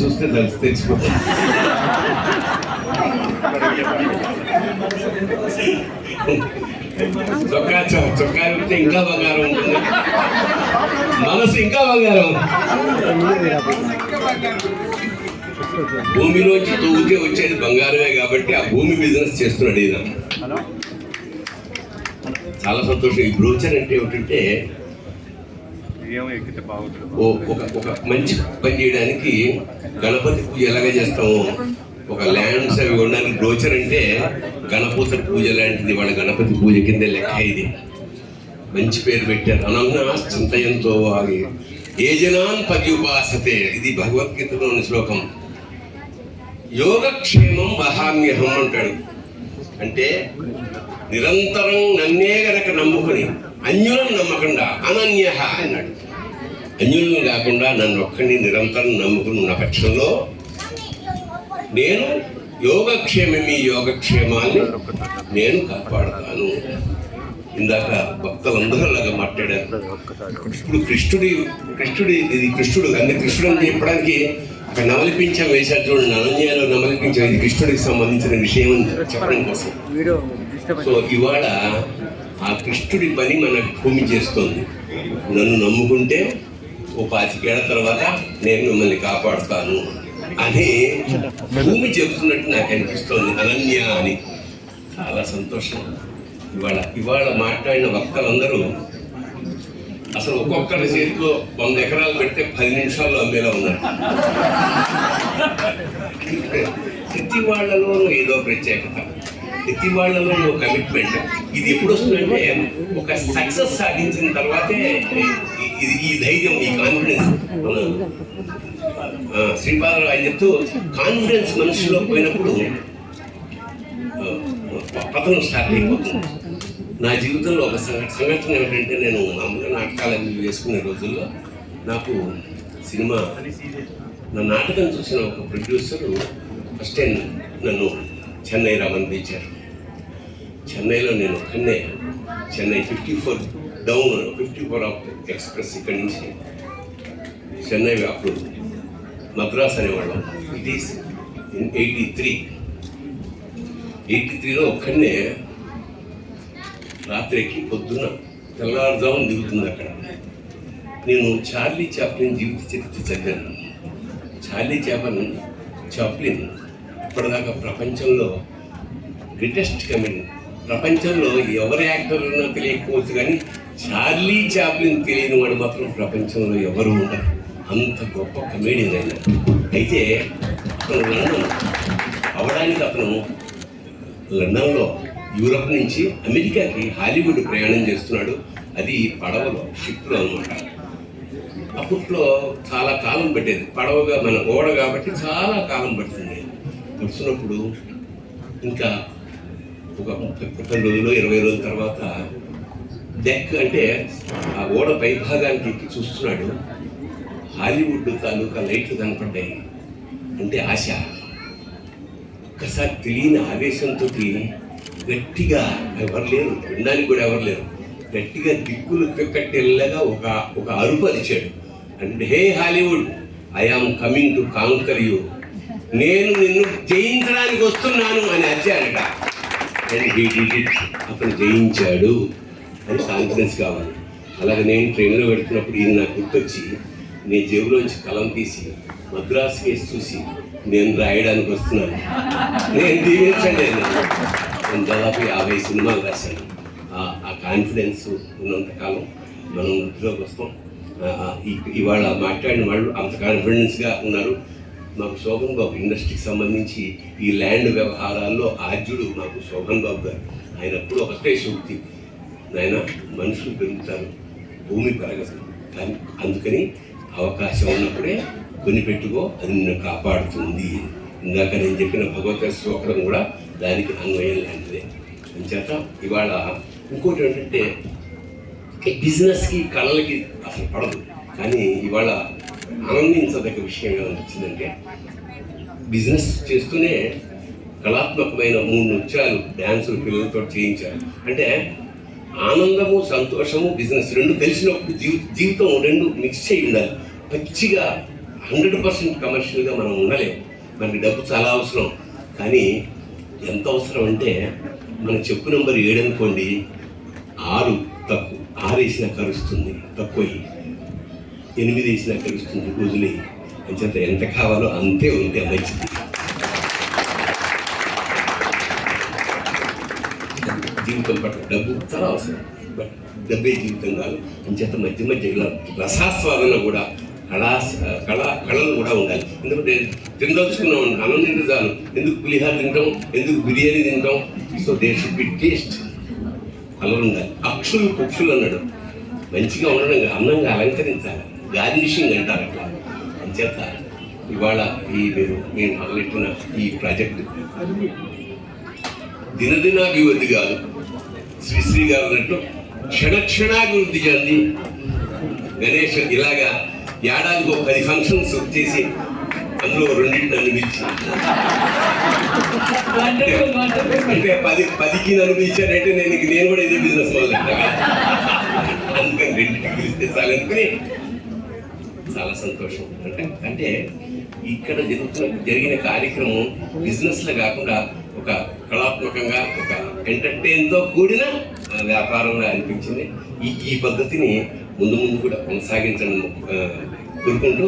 చూస్తే తెలిసి తెలిసిపోతుంది. చొక్కా చొక్కా విప్పితే ఇంకా బంగారం ఉంటుంది. మనసు ఇంకా బంగారం భూమిలోంచి తూగితే వచ్చేది బంగారమే కాబట్టి ఆ భూమి బిజినెస్ చేస్తున్నాడు ఈయన. చాలా సంతోషం. ఈ బ్రోచర్ అంటే ఏమిటంటే ఒక ఒక మంచి పని చేయడానికి గణపతి పూజ ఎలాగ చేస్తాము? ఒక ల్యాండ్స్ అవి ఉండడానికి బ్రోచర్ అంటే గణపతి పూజ లాంటిది వాళ్ళ గణపతి పూజ కింద లెక్క ఇది. మంచి పేరు పెట్టారు. అనన్నా చింతయంతో ఆగి ఏ జనాన్ పర్యుపాసతే ఇది భగవద్గీతలోని శ్లోకం. యోగక్షేమం వహామ్యహం అంటాడు. అంటే నిరంతరం నన్నే గనక నమ్ముకుని అన్యులను నమ్మకుండా అనన్య అన్నాడు. అన్యులను కాకుండా నన్ను ఒక్కడిని నిరంతరం నమ్ముకుని ఉన్న పక్షంలో నేను యోగక్షేమమి యోగక్షేమాన్ని నేను కాపాడుతాను. ఇందాక భక్తులందరూ అలాగా మాట్లాడారు. ఇప్పుడు కృష్ణుడి కృష్ణుడి ఇది కృష్ణుడు అన్ని కృష్ణుడు అని చెప్పడానికి అక్కడ నమలిపించం వేశారు చూడండి. అనన్యాలో నమలిపించం ఇది కృష్ణుడికి సంబంధించిన విషయం అని చెప్పడం కోసం. సో ఇవాళ ఆ కృష్ణుడి పని మన భూమి చేస్తుంది. నన్ను నమ్ముకుంటే ఓ పాతికేళ్ళ తర్వాత నేను మిమ్మల్ని కాపాడుతాను అని భూమి చెబుతున్నట్టు నాకు అనిపిస్తోంది. అనన్య అని. చాలా సంతోషం. ఇవాళ ఇవాళ మాట్లాడిన వక్తలందరూ అసలు ఒక్కొక్కరి చేతిలో వంద ఎకరాలు పెడితే పది నిమిషాల్లో అమ్మేలా ఉన్నారు. ప్రతి వాళ్ళలోనూ ఏదో ప్రత్యేకత. ప్రతి ఒక కమిట్మెంట్ ఇది ఎప్పుడు వస్తుందంటే ఒక సక్సెస్ సాధించిన తర్వాతే ఇది ఈ ధైర్యం ఈ కాన్ఫిడెన్స్ శ్రీపాదరావు ఆయన చెప్తూ కాన్ఫిడెన్స్ మనుషులో పోయినప్పుడు పతనం స్టార్ట్ అయిపోతుంది. నా జీవితంలో ఒక సంఘటన ఏమిటంటే నేను మామూలుగా నాటకాలు అవి వేసుకునే రోజుల్లో నాకు సినిమా నా నాటకం చూసిన ఒక ప్రొడ్యూసర్ ఫస్ట్ టైం నన్ను చెన్నై రమ్మని పిలిచారు చెన్నైలో నేను ఒక్కనే Chennai fifty four down fifty four up express ఇక్కడి నుంచి చెన్నై అప్పుడు Madras అనేవాళ్ళం. It is in eighty three eighty త్రీలో ఒక్కనే రాత్రికి పొద్దున తెల్లవారుజామున దిగుతుంది అక్కడ. నేను చార్లీ చాప్లిన్ జీవిత చరిత్ర చదివాను. చార్లీ చాపన్ చాప్లిన్ ఇప్పటిదాకా ప్రపంచంలో గ్రేటెస్ట్ కమెడీ ప్రపంచంలో ఎవరి యాక్టర్ ఉన్నా తెలియకపోవచ్చు కానీ చార్లీ చాప్లిన్ తెలియని వాడు మాత్రం ప్రపంచంలో ఎవరు ఉండరు. అంత గొప్ప కమేడియన్ ఆయన. అయితే అతను లండన్ అవడానికి అతను లండన్లో యూరప్ నుంచి అమెరికాకి హాలీవుడ్ ప్రయాణం చేస్తున్నాడు. అది పడవలో షిప్లో అనమాట అప్పట్లో చాలా కాలం పట్టేది. పడవగా మన ఓడ కాబట్టి చాలా కాలం పడుతుంది పడుతున్నప్పుడు ఇంకా ఒక ముప్పై ముప్పై రోజులు ఇరవై రోజుల తర్వాత డెక్ అంటే ఆ ఓడ పైభాగానికి ఎక్కి చూస్తున్నాడు. హాలీవుడ్ తాలూకా లైట్లు కనపడ్డాయి. అంటే ఆశ. ఒక్కసారి తెలియని ఆవేశంతో గట్టిగా ఎవరు లేరు. వినడానికి కూడా ఎవరు లేరు. గట్టిగా దిక్కులు కట్టెల్లగా ఒక ఒక అరుపు అరిచాడు అంటే hey Hollywood I am coming to conquer you నేను నిన్ను జయించడానికి వస్తున్నాను అని అరిచాడట అతను జయించాడు అని కాన్ఫిడెన్స్ కావాలి. అలాగే నేను ట్రైన్లో పెడుతున్నప్పుడు ఈయన నాకు గుర్తొచ్చి నేను జేబులోంచి కలం తీసి మద్రాసు కేసు చూసి నేను రాయడానికి వస్తున్నాను. నేను దీవించండి నేను దాదాపు యాభై సినిమాలు రాశాను. ఆ- కాన్ఫిడెన్స్ ఉన్నంతకాలం మనం వృద్ధిలోకి వస్తాం. ఇవాళ మాట్లాడిన వాళ్ళు అంత కాన్ఫిడెన్స్గా ఉన్నారు. మాకు శోభన్ బాబు ఇండస్ట్రీకి సంబంధించి ఈ ల్యాండ్ వ్యవహారాల్లో ఆద్యుడు మాకు శోభన్ బాబు గారు. ఆయన ఎప్పుడు ఒకటే శక్తి. ఆయన మనుషులు పెరుగుతారు భూమి పెరగదు. కానీ అందుకని అవకాశం ఉన్నప్పుడే కొనిపెట్టుకో అది నిన్ను కాపాడుతుంది. ఇందాక నేను చెప్పిన భగవత శ్లోకం కూడా దానికి అన్వయం లాంటిదే. అంచేత ఇవాళ ఇంకోటి ఏంటంటే బిజినెస్కి కళలకి అసలు పడదు. కానీ ఇవాళ ఆనందించదగ్గ విషయం ఏమనిపించిందంటే బిజినెస్ చేస్తూనే కళాత్మకమైన మూడు నృత్యాలు డ్యాన్సులు పిల్లలతో చేయించారు అంటే ఆనందము సంతోషము బిజినెస్ రెండు కలిసినప్పుడు జీవి జీవితం రెండు మిక్స్ చేయి ఉండాలి. పచ్చిగా హండ్రెడ్ పర్సెంట్ కమర్షియల్గా మనం ఉండలేము మనకి డబ్బు చాలా అవసరం. కానీ ఎంత అవసరం అంటే మన చెప్పు నెంబర్ ఏడు అనుకోండి ఆరు తక్కువ ఆరు వేసినా కరుస్తుంది తక్కువ ఎనిమిది వేసినా కలుస్తుంది వదిలే అంచేత ఎంత కావాలో అంతే ఉంటే మంచిది జీవితం పట్ల డబ్బు చాలా అవసరం. బట్ డబ్బే జీవితం కాదు. అంచేత మధ్య మధ్య ఇలా రసాస్వాదన కూడా కళా కళ కళలు కూడా ఉండాలి. ఎందుకంటే తినదలుచుకున్నాం అన్నం తింటే చాలు ఎందుకు పులిహార తింటాం? ఎందుకు బిర్యానీ తింటాం? So they should be taste colour ఉండాలి. అక్షులు పక్షులు అన్నాడు. మంచిగా ఉండడం అన్నంగా అందంగా అలంకరించాలి. గార్నిషింగ్ అంటారు అట్లా. అంచేత ఇవాళ ఈ మీరు నేను మొదలెట్టిన ఈ ప్రాజెక్టు దినదినాభివృద్ధి కాదు. శ్రీశ్రీ గారు అన్నట్టు క్షణక్షణాభివృద్ధి చెంది గణేష్ ఇలాగా ఏడాదికి ఒక పది ఫంక్షన్స్ చేసి అందులో రెండింటిని అనిపించి అంటే పది పదికి అనిపించారంటే నేను నేను కూడా ఇదే బిజినెస్ మొదలు అందుకని రెండింటికి పిలిస్తే చాలు. అనుకుని చాలా సంతోషం. అంటే అంటే ఇక్కడ జరుగుతున్న జరిగిన కార్యక్రమం బిజినెస్లో కాకుండా ఒక కళాత్మకంగా ఒక ఎంటర్టైన్తో కూడిన వ్యాపారంగా అనిపించింది. ఈ ఈ పద్ధతిని ముందు ముందు కూడా కొనసాగించడం కోరుకుంటూ